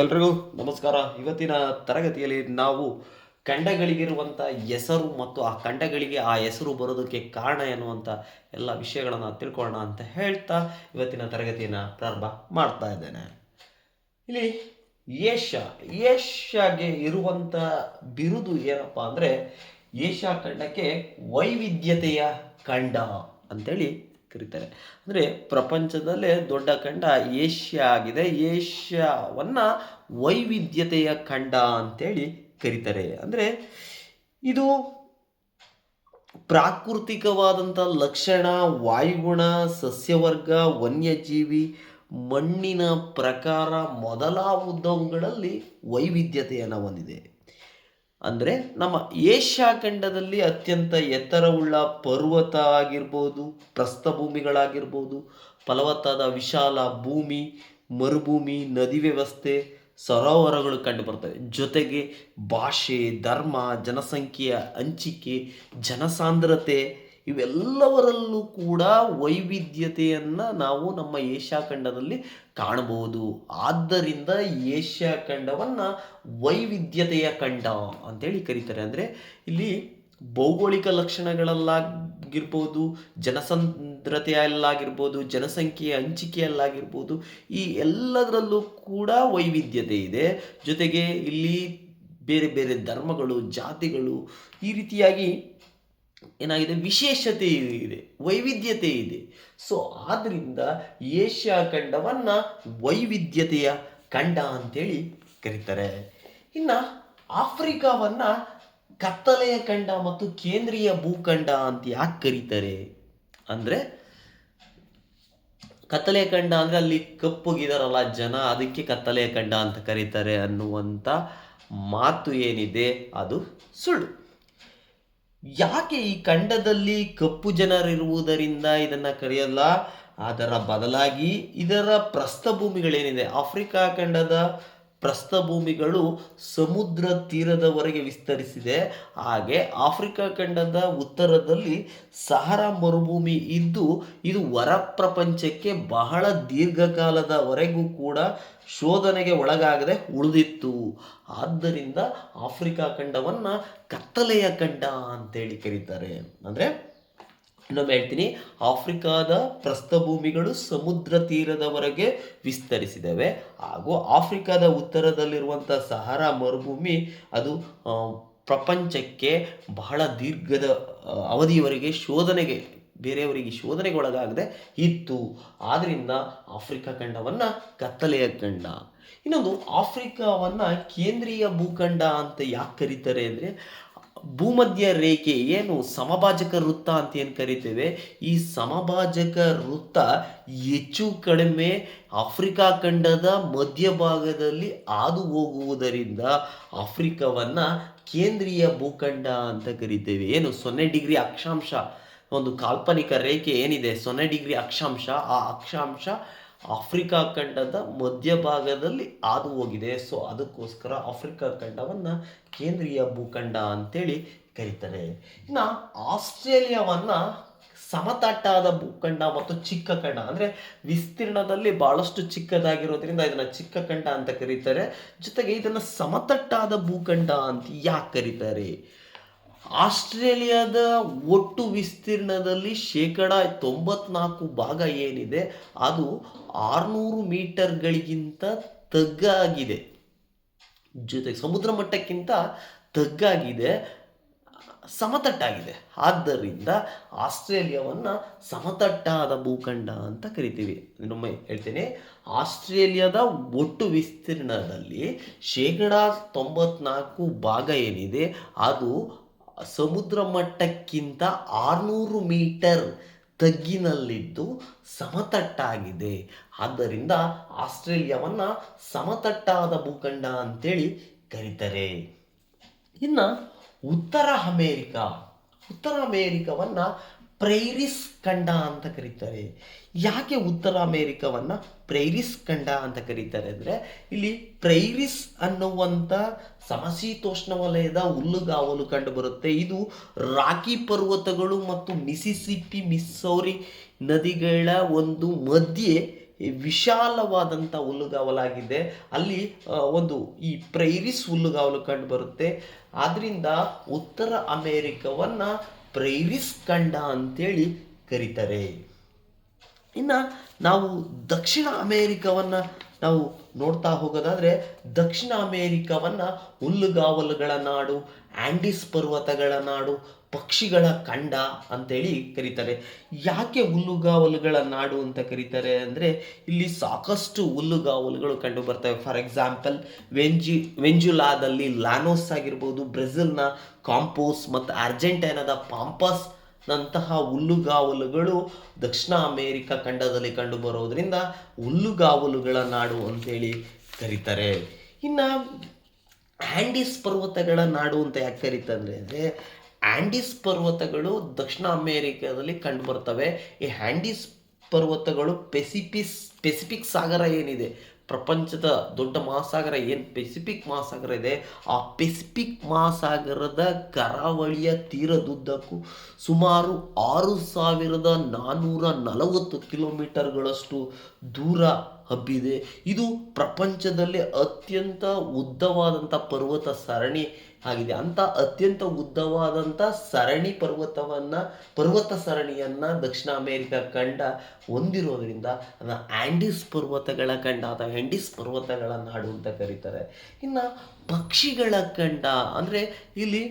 ಎಲ್ರಿಗೂ ನಮಸ್ಕಾರ. ಇವತ್ತಿನ ತರಗತಿಯಲ್ಲಿ ನಾವು ಖಂಡಗಳಿಗಿರುವಂಥ ಹೆಸರು ಮತ್ತು ಆ ಖಂಡಗಳಿಗೆ ಆ ಹೆಸರು ಬರೋದಕ್ಕೆ ಕಾರಣ ಎನ್ನುವಂಥ ಎಲ್ಲ ವಿಷಯಗಳನ್ನು ತಿಳ್ಕೊಳ್ಳೋಣ ಅಂತ ಹೇಳ್ತಾ ಇವತ್ತಿನ ತರಗತಿಯನ್ನು ಪ್ರಾರಂಭ ಮಾಡ್ತಾ ಇದ್ದೇನೆ. ಇಲ್ಲಿ ಏಷ್ಯಾ, ಏಷ್ಯಾಗೆ ಇರುವಂಥ ಬಿರುದು ಏನಪ್ಪ ಅಂದರೆ ಏಷ್ಯಾ ಖಂಡಕ್ಕೆ ವೈವಿಧ್ಯತೆಯ ಖಂಡ ಅಂತೇಳಿ ಕರೀತಾರೆ. ಅಂದರೆ ಪ್ರಪಂಚದಲ್ಲೇ ದೊಡ್ಡ ಖಂಡ ಏಷ್ಯಾ ಆಗಿದೆ. ಏಷ್ಯಾವನ್ನು ವೈವಿಧ್ಯತೆಯ ಖಂಡ ಅಂತೇಳಿ ಕರೀತಾರೆ. ಅಂದರೆ ಇದು ಪ್ರಾಕೃತಿಕವಾದಂಥ ಲಕ್ಷಣ, ವಾಯುಗುಣ, ಸಸ್ಯವರ್ಗ, ವನ್ಯಜೀವಿ, ಮಣ್ಣಿನ ಪ್ರಕಾರ ಮೊದಲಾದವುಗಳಲ್ಲಿ ವೈವಿಧ್ಯತೆಯನ್ನು ಹೊಂದಿದೆ. ಅಂದರೆ ನಮ್ಮ ಏಷ್ಯಾ ಖಂಡದಲ್ಲಿ ಅತ್ಯಂತ ಎತ್ತರವುಳ್ಳ ಪರ್ವತ ಆಗಿರ್ಬೋದು, ಪ್ರಸ್ಥಭೂಮಿಗಳಾಗಿರ್ಬೋದು, ಫಲವತ್ತಾದ ವಿಶಾಲ ಭೂಮಿ, ಮರುಭೂಮಿ, ನದಿ ವ್ಯವಸ್ಥೆ, ಸರೋವರಗಳು ಕಂಡುಬರ್ತವೆ ಜೊತೆಗೆ ಭಾಷೆ, ಧರ್ಮ, ಜನಸಂಖ್ಯೆಯ ಹಂಚಿಕೆ, ಜನಸಾಂದ್ರತೆ ಇವೆಲ್ಲವರಲ್ಲೂ ಕೂಡ ವೈವಿಧ್ಯತೆಯನ್ನು ನಾವು ನಮ್ಮ ಏಷ್ಯಾ ಖಂಡದಲ್ಲಿ ಕಾಣಬಹುದು. ಆದ್ದರಿಂದ ಏಷ್ಯಾ ಖಂಡವನ್ನು ವೈವಿಧ್ಯತೆಯ ಖಂಡ ಅಂತೇಳಿ ಕರೀತಾರೆ. ಅಂದರೆ ಇಲ್ಲಿ ಭೌಗೋಳಿಕ ಲಕ್ಷಣಗಳಲ್ಲಾಗಿರ್ಬೋದು, ಜನಸಂದ್ರತೆಯಲ್ಲಾಗಿರ್ಬೋದು, ಜನಸಂಖ್ಯೆಯ ಹಂಚಿಕೆಯಲ್ಲಾಗಿರ್ಬೋದು, ಈ ಎಲ್ಲದರಲ್ಲೂ ಕೂಡ ವೈವಿಧ್ಯತೆ ಇದೆ. ಜೊತೆಗೆ ಇಲ್ಲಿ ಬೇರೆ ಬೇರೆ ಧರ್ಮಗಳು, ಜಾತಿಗಳು ಈ ರೀತಿಯಾಗಿ ಏನಾಗಿದೆ? ವಿಶೇಷತೆ ಇದೆ, ವೈವಿಧ್ಯತೆ ಇದೆ. ಸೊ ಆದ್ದರಿಂದ ಏಷ್ಯಾ ಖಂಡವನ್ನು ವೈವಿಧ್ಯತೆಯ ಖಂಡ ಅಂತೇಳಿ ಕರೀತಾರೆ. ಇನ್ನು ಆಫ್ರಿಕಾವನ್ನು ಕತ್ತಲೆಯ ಖಂಡ ಮತ್ತು ಕೇಂದ್ರೀಯ ಭೂಖಂಡ ಅಂತ ಯಾಕೆ ಕರೀತಾರೆ? ಅಂದರೆ ಕತ್ತಲೆಯ ಖಂಡ ಅಂದರೆ ಅಲ್ಲಿ ಕಪ್ಪುಗಿದಾರಲ್ಲ ಜನ, ಅದಕ್ಕೆ ಕತ್ತಲೆಯ ಖಂಡ ಅಂತ ಕರೀತಾರೆ ಅನ್ನುವಂಥ ಮಾತು ಏನಿದೆ? ಅದು ಸುಳ್ಳು. ಯಾಕೆ ಈ ಖಂಡದಲ್ಲಿ ಕಪ್ಪು ಜನರಿರುವುದರಿಂದ ಇದನ್ನು ಕರೆಯಲ್ಲ? ಅದರ ಬದಲಾಗಿ ಇದರ ಪ್ರಸ್ಥಭೂಮಿಗಳೇನಿದೆ? ಆಫ್ರಿಕಾ ಖಂಡದ ಪ್ರಸ್ಥಭೂಮಿಗಳು ಸಮುದ್ರ ತೀರದವರೆಗೆ ವಿಸ್ತರಿಸಿದೆ. ಹಾಗೆ ಆಫ್ರಿಕಾ ಖಂಡದ ಉತ್ತರದಲ್ಲಿ ಸಹರಾ ಮರುಭೂಮಿ ಇದ್ದು, ಇದು ಹೊರ ಪ್ರಪಂಚಕ್ಕೆ ಬಹಳ ದೀರ್ಘಕಾಲದವರೆಗೂ ಕೂಡ ಶೋಧನೆಗೆ ಒಳಗಾಗದೆ ಉಳಿದಿತ್ತು. ಆದ್ದರಿಂದ ಆಫ್ರಿಕಾ ಖಂಡವನ್ನು ಕತ್ತಲೆಯ ಖಂಡ ಅಂತೇಳಿ ಕರೀತಾರೆ. ಅಂದರೆ ಇನ್ನೊಮ್ಮೆ ಹೇಳ್ತೀನಿ, ಆಫ್ರಿಕಾದ ಪ್ರಸ್ಥಭೂಮಿಗಳು ಸಮುದ್ರ ತೀರದವರೆಗೆ ವಿಸ್ತರಿಸಿದವೆ. ಹಾಗೂ ಆಫ್ರಿಕಾದ ಉತ್ತರದಲ್ಲಿರುವಂಥ ಸಹಾರಾ ಮರುಭೂಮಿ, ಅದು ಪ್ರಪಂಚಕ್ಕೆ ಬಹಳ ದೀರ್ಘದ ಅವಧಿಯವರೆಗೆ ಶೋಧನೆಗೆ, ಬೇರೆಯವರಿಗೆ ಶೋಧನೆಗೆ ಒಳಗಾಗದೆ ಇತ್ತು. ಆದ್ದರಿಂದ ಆಫ್ರಿಕಾ ಖಂಡವನ್ನು ಕತ್ತಲೆಯ ಖಂಡ. ಇನ್ನೊಂದು, ಆಫ್ರಿಕಾವನ್ನು ಕೇಂದ್ರೀಯ ಭೂಖಂಡ ಅಂತ ಯಾಕೆ ಕರೀತಾರೆ ಅಂದರೆ ಭೂಮಧ್ಯ ರೇಖೆ ಏನು? ಸಮಭಾಜಕ ವೃತ್ತ ಅಂತ ಏನು ಕರಿತೇವೆ? ಈ ಸಮಭಾಜಕ ವೃತ್ತ ಹೆಚ್ಚು ಕಡಿಮೆ ಆಫ್ರಿಕಾ ಖಂಡದ ಮಧ್ಯಭಾಗದಲ್ಲಿ ಹಾದು ಹೋಗುವುದರಿಂದ ಆಫ್ರಿಕಾವನ್ನು ಕೇಂದ್ರೀಯ ಭೂಖಂಡ ಅಂತ ಕರಿತೇವೆ. ಏನು? ಸೊನ್ನೆ ಡಿಗ್ರಿ ಅಕ್ಷಾಂಶ. ಒಂದು ಕಾಲ್ಪನಿಕ ರೇಖೆ ಏನಿದೆ? ಸೊನ್ನೆ ಡಿಗ್ರಿ ಅಕ್ಷಾಂಶ. ಆ ಅಕ್ಷಾಂಶ ಆಫ್ರಿಕಾ ಖಂಡದ ಮಧ್ಯಭಾಗದಲ್ಲಿ ಹಾದು ಹೋಗಿದೆ ಸೊ ಅದಕ್ಕೋಸ್ಕರ ಆಫ್ರಿಕಾ ಖಂಡವನ್ನು ಕೇಂದ್ರೀಯ ಭೂಖಂಡ ಅಂತೇಳಿ ಕರೀತಾರೆ. ಇನ್ನು ಆಸ್ಟ್ರೇಲಿಯಾವನ್ನು ಸಮತಟ್ಟಾದ ಭೂಖಂಡ ಮತ್ತು ಚಿಕ್ಕ ಖಂಡ ಅಂದರೆ ವಿಸ್ತೀರ್ಣದಲ್ಲಿ ಬಹಳಷ್ಟು ಚಿಕ್ಕದಾಗಿರೋದ್ರಿಂದ ಇದನ್ನು ಚಿಕ್ಕ ಖಂಡ ಅಂತ ಕರೀತಾರೆ. ಜೊತೆಗೆ ಇದನ್ನು ಸಮತಟ್ಟಾದ ಭೂಖಂಡ ಅಂತ ಯಾಕೆ ಕರೀತಾರೆ? ಆಸ್ಟ್ರೇಲಿಯಾದ ಒಟ್ಟು ವಿಸ್ತೀರ್ಣದಲ್ಲಿ ಶೇಕಡ ತೊಂಬತ್ನಾಲ್ಕು ಭಾಗ ಏನಿದೆ, ಅದು ಆರುನೂರು ಮೀಟರ್ಗಳಿಗಿಂತ ತಗ್ಗಾಗಿದೆ. ಜೊತೆಗೆ ಸಮುದ್ರ ಮಟ್ಟಕ್ಕಿಂತ ತಗ್ಗಾಗಿದೆ, ಸಮತಟ್ಟಾಗಿದೆ. ಆದ್ದರಿಂದ ಆಸ್ಟ್ರೇಲಿಯಾವನ್ನು ಸಮತಟ್ಟಾದ ಭೂಖಂಡ ಅಂತ ಕರಿತೀವಿ. ಇನ್ನೊಮ್ಮೆ ಹೇಳ್ತೇನೆ, ಆಸ್ಟ್ರೇಲಿಯಾದ ಒಟ್ಟು ವಿಸ್ತೀರ್ಣದಲ್ಲಿ ಶೇಕಡ ತೊಂಬತ್ನಾಲ್ಕು ಭಾಗ ಏನಿದೆ, ಅದು ಸಮುದ್ರ ಮಟ್ಟಕ್ಕಿಂತ ಆರುನೂರು ಮೀಟರ್ ತಗ್ಗಿನಲ್ಲಿದ್ದು ಸಮತಟ್ಟಾಗಿದೆ. ಆದ್ದರಿಂದ ಆಸ್ಟ್ರೇಲಿಯಾವನ್ನು ಸಮತಟ್ಟಾದ ಭೂಖಂಡ ಅಂತೇಳಿ ಕರೀತಾರೆ. ಇನ್ನು ಉತ್ತರ ಅಮೇರಿಕಾ, ಉತ್ತರ ಅಮೇರಿಕವನ್ನು ಪ್ರೈರಿಸ್ ಖಂಡ ಅಂತ ಕರೀತಾರೆ. ಯಾಕೆ ಉತ್ತರ ಅಮೇರಿಕವನ್ನು ಪ್ರೈರಿಸ್ ಖಂಡ ಅಂತ ಕರೀತಾರೆ ಅಂದರೆ, ಇಲ್ಲಿ ಪ್ರೈರಿಸ್ ಅನ್ನುವಂಥ ಸಮಶೀತೋಷ್ಣ ವಲಯದ ಹುಲ್ಲುಗಾವಲು ಕಂಡುಬರುತ್ತೆ. ಇದು ರಾಕಿ ಪರ್ವತಗಳು ಮತ್ತು ಮಿಸಿಸಿಪ್ಪಿ ಮಿಸ್ಸೌರಿ ನದಿಗಳ ಒಂದು ಮಧ್ಯೆ ವಿಶಾಲವಾದಂಥ ಹುಲ್ಲುಗಾವಲಾಗಿದೆ. ಅಲ್ಲಿ ಒಂದು ಈ ಪ್ರೈರಿಸ್ ಹುಲ್ಲುಗಾವಲು ಕಂಡು ಬರುತ್ತೆ ಆದ್ರಿಂದ ಉತ್ತರ ಅಮೇರಿಕವನ್ನ ಪ್ರೈರಿಸ್ ಖಂಡ ಅಂತೇಳಿ ಕರೀತಾರೆ. ಇನ್ನು ನಾವು ದಕ್ಷಿಣ ಅಮೇರಿಕವನ್ನು ನಾವು ನೋಡ್ತಾ ಹೋಗೋದಾದ್ರೆ ದಕ್ಷಿಣ ಅಮೇರಿಕಾವನ್ನ ಹುಲ್ಲುಗಾವಲುಗಳ ನಾಡು, ಆಂಡಿಸ್ ಪರ್ವತಗಳ ನಾಡು, ಪಕ್ಷಿಗಳ ಖಂಡ ಅಂತೇಳಿ ಕರೀತಾರೆ. ಯಾಕೆ ಹುಲ್ಲುಗಾವಲುಗಳ ನಾಡು ಅಂತ ಕರೀತಾರೆ ಅಂದರೆ ಇಲ್ಲಿ ಸಾಕಷ್ಟು ಹುಲ್ಲುಗಾವಲುಗಳು ಕಂಡು ಬರ್ತವೆ. ಫಾರ್ ಎಕ್ಸಾಂಪಲ್ ವೆಂಜಿ, ವೆಂಜುಲಾದಲ್ಲಿ ಲಾನೋಸ್ ಆಗಿರ್ಬೋದು, ಬ್ರೆಜಿಲ್ನ ಕಾಂಪೋಸ್ ಮತ್ತು ಅರ್ಜೆಂಟೈನಾದ ಪಾಂಪಸ್ ನಂತಹ ಹುಲ್ಲುಗಾವಲುಗಳು ದಕ್ಷಿಣ ಅಮೇರಿಕ ಖಂಡದಲ್ಲಿ ಕಂಡು ಬರೋದ್ರಿಂದ ಹುಲ್ಲುಗಾವಲುಗಳ ನಾಡು ಅಂತೇಳಿ ಕರೀತಾರೆ. ಇನ್ನು ಆಂಡಿಸ್ ಪರ್ವತಗಳ ನಾಡು ಅಂತ ಯಾಕೆ ಕರೀತಾರೆ ಅಂದರೆ ಆಂಡಿಸ್ ಪರ್ವತಗಳು ದಕ್ಷಿಣ ಅಮೇರಿಕಾದಲ್ಲಿ ಕಂಡು ಬರ್ತವೆ. ಈ ಆಂಡಿಸ್ ಪರ್ವತಗಳು ಪೆಸಿಫಿಸ್, ಪೆಸಿಫಿಕ್ ಸಾಗರ ಏನಿದೆ ಪ್ರಪಂಚದ ದೊಡ್ಡ ಮಹಾಸಾಗರ, ಏನು ಪೆಸಿಫಿಕ್ ಮಹಾಸಾಗರ ಇದೆ, ಆ ಪೆಸಿಫಿಕ್ ಮಹಾಸಾಗರದ ಕರಾವಳಿಯ ತೀರದುದ್ದಕ್ಕೂ ಸುಮಾರು ಆರು ಸಾವಿರದ ನಾನ್ನೂರ ನಲವತ್ತು ಕಿಲೋಮೀಟರ್ಗಳಷ್ಟು ದೂರ ಹಬ್ಬಿದೆ. ಇದು ಪ್ರಪಂಚದಲ್ಲಿ ಅತ್ಯಂತ ಉದ್ದವಾದಂಥ ಪರ್ವತ ಸರಣಿ ಆಗಿದೆ. ಅಂತ ಅತ್ಯಂತ ಉದ್ದವಾದಂಥ ಸರಣಿ ಪರ್ವತವನ್ನ, ಪರ್ವತ ಸರಣಿಯನ್ನ ದಕ್ಷಿಣ ಅಮೇರಿಕ ಖಂಡ ಹೊಂದಿರೋದ್ರಿಂದ ಅದನ್ನು ಆಂಡಿಸ್ ಪರ್ವತಗಳ ಖಂಡ ಅಥವಾ ಆಂಡಿಸ್ ಪರ್ವತಗಳ ನಾಡು ಅಂತ ಕರೀತಾರೆ. ಇನ್ನು ಪಕ್ಷಿಗಳ ಖಂಡ ಅಂದರೆ ಇಲ್ಲಿ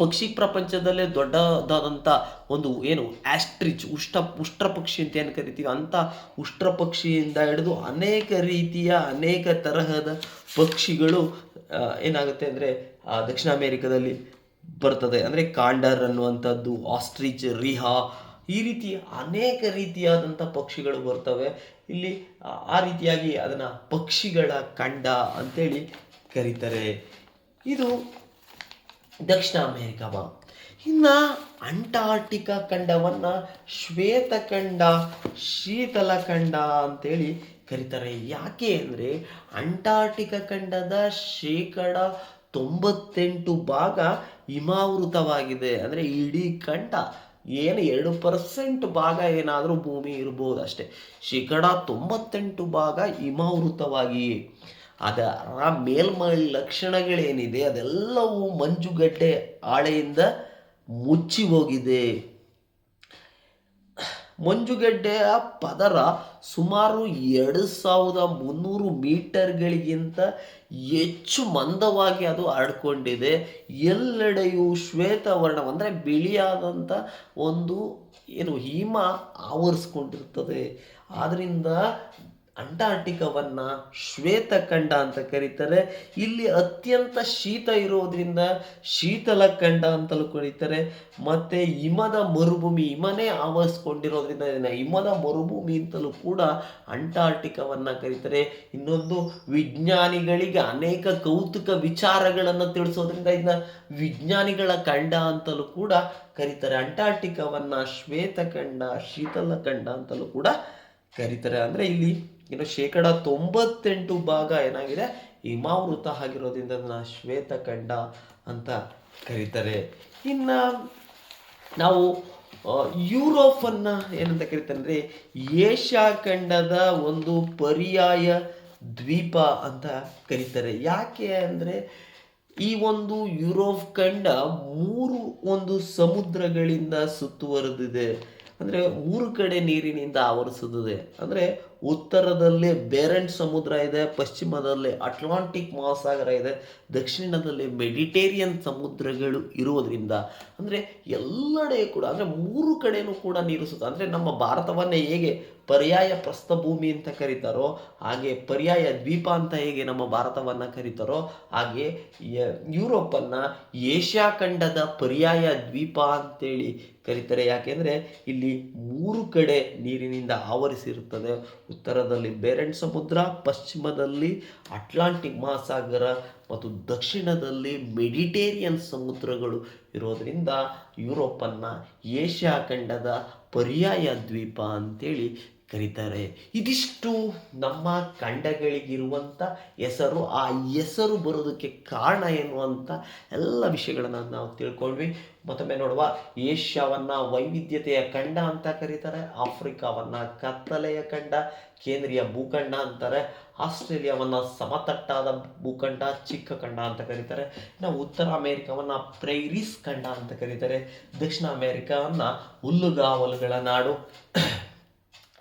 ಪಕ್ಷಿ ಪ್ರಪಂಚದಲ್ಲೇ ದೊಡ್ಡದಾದಂಥ ಒಂದು ಏನು ಆಸ್ಟ್ರಿಚ್, ಉಷ್ಟ, ಉಷ್ಟ್ರ ಪಕ್ಷಿ ಅಂತ ಏನು ಕರಿತೀವಿ? ಅಂಥ ಉಷ್ಟ್ರ ಪಕ್ಷಿಯಿಂದ ಹಿಡಿದು ಅನೇಕ ರೀತಿಯ, ಅನೇಕ ತರಹದ ಪಕ್ಷಿಗಳು ಏನಾಗುತ್ತೆ ಅಂದರೆ ದಕ್ಷಿಣ ಅಮೇರಿಕಾದಲ್ಲಿ ಬರ್ತದೆ. ಅಂದರೆ ಕಾಂಡರ್ ಅನ್ನುವಂಥದ್ದು, ಆಸ್ಟ್ರಿಚ್, ರಿಹಾ, ಈ ರೀತಿ ಅನೇಕ ರೀತಿಯಾದಂಥ ಪಕ್ಷಿಗಳು ಬರ್ತವೆ. ಇಲ್ಲಿ, ಆ ರೀತಿಯಾಗಿ ಅದನ್ನು ಪಕ್ಷಿಗಳ ಕಂಡ ಅಂತೇಳಿ ಕರೀತಾರೆ. ಇದು ದಕ್ಷಿಣ ಅಮೇರಿಕ ಭಾಗ ಇನ್ನು ಅಂಟಾರ್ಟಿಕಾ ಖಂಡವನ್ನು ಶ್ವೇತಖಂಡ ಶೀತಲ ಖಂಡ ಅಂತೇಳಿ ಕರೀತಾರೆ. ಯಾಕೆ ಅಂದರೆ ಅಂಟಾರ್ಟಿಕಾ ಖಂಡದ ಶೇಕಡ ತೊಂಬತ್ತೆಂಟು ಭಾಗ ಹಿಮಾವೃತವಾಗಿದೆ. ಅಂದರೆ ಇಡೀ ಖಂಡ ಏನು ಎರಡು ಪರ್ಸೆಂಟ್ ಭಾಗ ಏನಾದರೂ ಭೂಮಿ ಇರ್ಬೋದು ಅಷ್ಟೇ ಶೇಕಡ ತೊಂಬತ್ತೆಂಟು ಭಾಗ ಹಿಮಾವೃತವಾಗಿ ಅದರ ಮೇಲ್ಮೈ ಲಕ್ಷಣಗಳೇನಿದೆ ಅದೆಲ್ಲವೂ ಮಂಜುಗಡ್ಡೆ ಆಳೆಯಿಂದ ಮುಚ್ಚಿ ಹೋಗಿದೆ. ಮಂಜುಗಡ್ಡೆಯ ಪದರ ಸುಮಾರು ಎರಡು ಸಾವಿರದ ಮುನ್ನೂರು ಮೀಟರ್ಗಳಿಗಿಂತ ಹೆಚ್ಚು ಮಂದವಾಗಿ ಅದು ಹರಡ್ಕೊಂಡಿದೆ ಎಲ್ಲೆಡೆಯೂ ಶ್ವೇತವರ್ಣ ಅಂದರೆ ಬಿಳಿಯಾದಂಥ ಒಂದು ಏನು ಹಿಮ ಆವರಿಸ್ಕೊಂಡಿರ್ತದೆ. ಆದ್ದರಿಂದ ಅಂಟಾರ್ಟಿಕವನ್ನ ಶ್ವೇತಖಂಡ ಅಂತ ಕರೀತಾರೆ. ಇಲ್ಲಿ ಅತ್ಯಂತ ಶೀತ ಇರೋದ್ರಿಂದ ಶೀತಲ ಖಂಡ ಅಂತಲೂ ಕರೀತಾರೆ. ಮತ್ತು ಹಿಮದ ಮರುಭೂಮಿ, ಹಿಮನೇ ಆವರಿಸ್ಕೊಂಡಿರೋದ್ರಿಂದ ಇದನ್ನು ಹಿಮದ ಮರುಭೂಮಿ ಅಂತಲೂ ಕೂಡ ಅಂಟಾರ್ಟಿಕವನ್ನ ಕರೀತಾರೆ. ಇನ್ನೊಂದು ವಿಜ್ಞಾನಿಗಳಿಗೆ ಅನೇಕ ಕೌತುಕ ವಿಚಾರಗಳನ್ನು ತಿಳಿಸೋದ್ರಿಂದ ಇದನ್ನ ವಿಜ್ಞಾನಿಗಳ ಖಂಡ ಅಂತಲೂ ಕೂಡ ಕರೀತಾರೆ. ಅಂಟಾರ್ಟಿಕವನ್ನ ಶ್ವೇತಖಂಡ ಶೀತಲ ಖಂಡ ಅಂತಲೂ ಕೂಡ ಕರೀತಾರೆ. ಅಂದರೆ ಇಲ್ಲಿ ಇನ್ನು ಶೇಕಡ ತೊಂಬತ್ತೆಂಟು ಭಾಗ ಏನಾಗಿದೆ? ಹಿಮಾವೃತ ಆಗಿರೋದ್ರಿಂದ ಅದನ್ನ ಶ್ವೇತಖಂಡ ಅಂತ ಕರೀತಾರೆ. ಇನ್ನು ನಾವು ಯುರೋಪನ್ನು ಏನಂತ ಕರೀತಾರೆ ಅಂದರೆ ಏಷ್ಯಾ ಖಂಡದ ಒಂದು ಪರ್ಯಾಯ ದ್ವೀಪ ಅಂತ ಕರೀತಾರೆ. ಯಾಕೆ ಅಂದರೆ ಈ ಒಂದು ಯುರೋಪ್ ಖಂಡ ಮೂರು ಒಂದು ಸಮುದ್ರಗಳಿಂದ ಸುತ್ತುವರೆದಿದೆ. ಅಂದರೆ ಮೂರು ಕಡೆ ನೀರಿನಿಂದ ಆವರಿಸುತ್ತದೆ. ಅಂದರೆ ಉತ್ತರದಲ್ಲಿ ಬೇರೆಂಟ್ ಸಮುದ್ರ ಇದೆ, ಪಶ್ಚಿಮದಲ್ಲಿ ಅಟ್ಲಾಂಟಿಕ್ ಮಹಾಸಾಗರ ಇದೆ, ದಕ್ಷಿಣದಲ್ಲಿ ಮೆಡಿಟೇರಿಯನ್ ಸಮುದ್ರಗಳು ಇರುವುದರಿಂದ, ಅಂದರೆ ಎಲ್ಲೆಡೆ ಕೂಡ, ಅಂದರೆ ಮೂರು ಕಡೆಯೂ ಕೂಡ ನೀರು ಸುತ್ತ, ಅಂದರೆ ನಮ್ಮ ಭಾರತವನ್ನೇ ಹೇಗೆ ಪರ್ಯಾಯ ಪ್ರಸ್ಥಭೂಮಿ ಅಂತ ಕರೀತಾರೋ, ಹಾಗೆ ಪರ್ಯಾಯ ದ್ವೀಪ ಅಂತ ಹೇಗೆ ನಮ್ಮ ಭಾರತವನ್ನು ಕರೀತಾರೋ, ಹಾಗೆ ಯುರೋಪನ್ನು ಏಷ್ಯಾ ಖಂಡದ ಪರ್ಯಾಯ ದ್ವೀಪ ಅಂತೇಳಿ ಕರೀತಾರೆ. ಯಾಕೆಂದರೆ ಇಲ್ಲಿ ಮೂರು ಕಡೆ ನೀರಿನಿಂದ ಆವರಿಸಿರುತ್ತದೆ. ಉತ್ತರದಲ್ಲಿ ಬೇರೆಂಟ್ ಸಮುದ್ರ, ಪಶ್ಚಿಮದಲ್ಲಿ ಅಟ್ಲಾಂಟಿಕ್ ಮಹಾಸಾಗರ ಮತ್ತು ದಕ್ಷಿಣದಲ್ಲಿ ಮೆಡಿಟೇರಿಯನ್ ಸಮುದ್ರಗಳು ಇರೋದರಿಂದ ಯುರೋಪನ್ನು ಏಷ್ಯಾ ಖಂಡದ ಪರ್ಯಾಯ ದ್ವೀಪ ಅಂತೇಳಿ ಕರೀತಾರೆ. ಇದಿಷ್ಟು ನಮ್ಮ ಖಂಡಗಳಿಗಿರುವಂಥ ಹೆಸರು, ಆ ಹೆಸರು ಬರೋದಕ್ಕೆ ಕಾರಣ ಏನು ಅಂತ ಎಲ್ಲ ವಿಷಯಗಳನ್ನು ನಾವು ತಿಳ್ಕೊಂಡ್ವಿ. ಮತ್ತೊಮ್ಮೆ ನೋಡುವ, ಏಷ್ಯಾವನ್ನು ವೈವಿಧ್ಯತೆಯ ಖಂಡ ಅಂತ ಕರೀತಾರೆ, ಆಫ್ರಿಕಾವನ್ನು ಕತ್ತಲೆಯ ಖಂಡ, ಕೇಂದ್ರೀಯ ಭೂಖಂಡ ಅಂತಾರೆ, ಆಸ್ಟ್ರೇಲಿಯಾವನ್ನು ಸಮತಟ್ಟಾದ ಭೂಖಂಡ, ಚಿಕ್ಕ ಖಂಡ ಅಂತ ಕರೀತಾರೆ ನಾವು ಉತ್ತರ ಅಮೇರಿಕಾವನ್ನು ಪ್ರೈರಿಸ್ ಖಂಡ ಅಂತ ಕರೀತಾರೆ, ದಕ್ಷಿಣ ಅಮೇರಿಕಾವನ್ನು ಹುಲ್ಲುಗಾವಲುಗಳ ನಾಡು.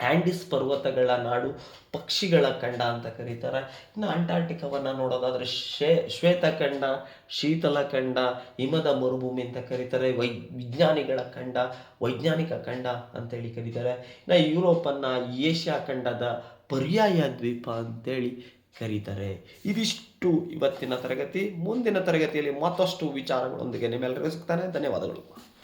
ಆ್ಯಂಡಿಸ್ ಪರ್ವತಗಳ ನಾಡು ಪಕ್ಷಿಗಳ ಖಂಡ ಅಂತ ಕರೀತಾರೆ. ಇನ್ನು ಅಂಟಾರ್ಟಿಕಾವನ್ನು ನೋಡೋದಾದರೆ ಶೇ, ಶ್ವೇತಖಂಡ, ಶೀತಲ ಖಂಡ, ಹಿಮದ ಮರುಭೂಮಿ ಅಂತ ಕರೀತಾರೆ. ವೈ, ವಿಜ್ಞಾನಿಗಳ ಖಂಡ, ವೈಜ್ಞಾನಿಕ ಖಂಡ ಅಂತೇಳಿ ಕರೀತಾರೆ. ಇನ್ನು ಯುರೋಪನ್ನು ಏಷ್ಯಾ ಖಂಡದ ಪರ್ಯಾಯ ದ್ವೀಪ ಅಂತೇಳಿ ಕರೀತಾರೆ. ಇದಿಷ್ಟು ಇವತ್ತಿನ ತರಗತಿ. ಮುಂದಿನ ತರಗತಿಯಲ್ಲಿ ಮತ್ತಷ್ಟು ವಿಚಾರಗಳೊಂದಿಗೆ ನಿಮ್ಮೆಲ್ಲರಿಗೂ ಸಿಗ್ತಾನೆ. ಧನ್ಯವಾದಗಳು.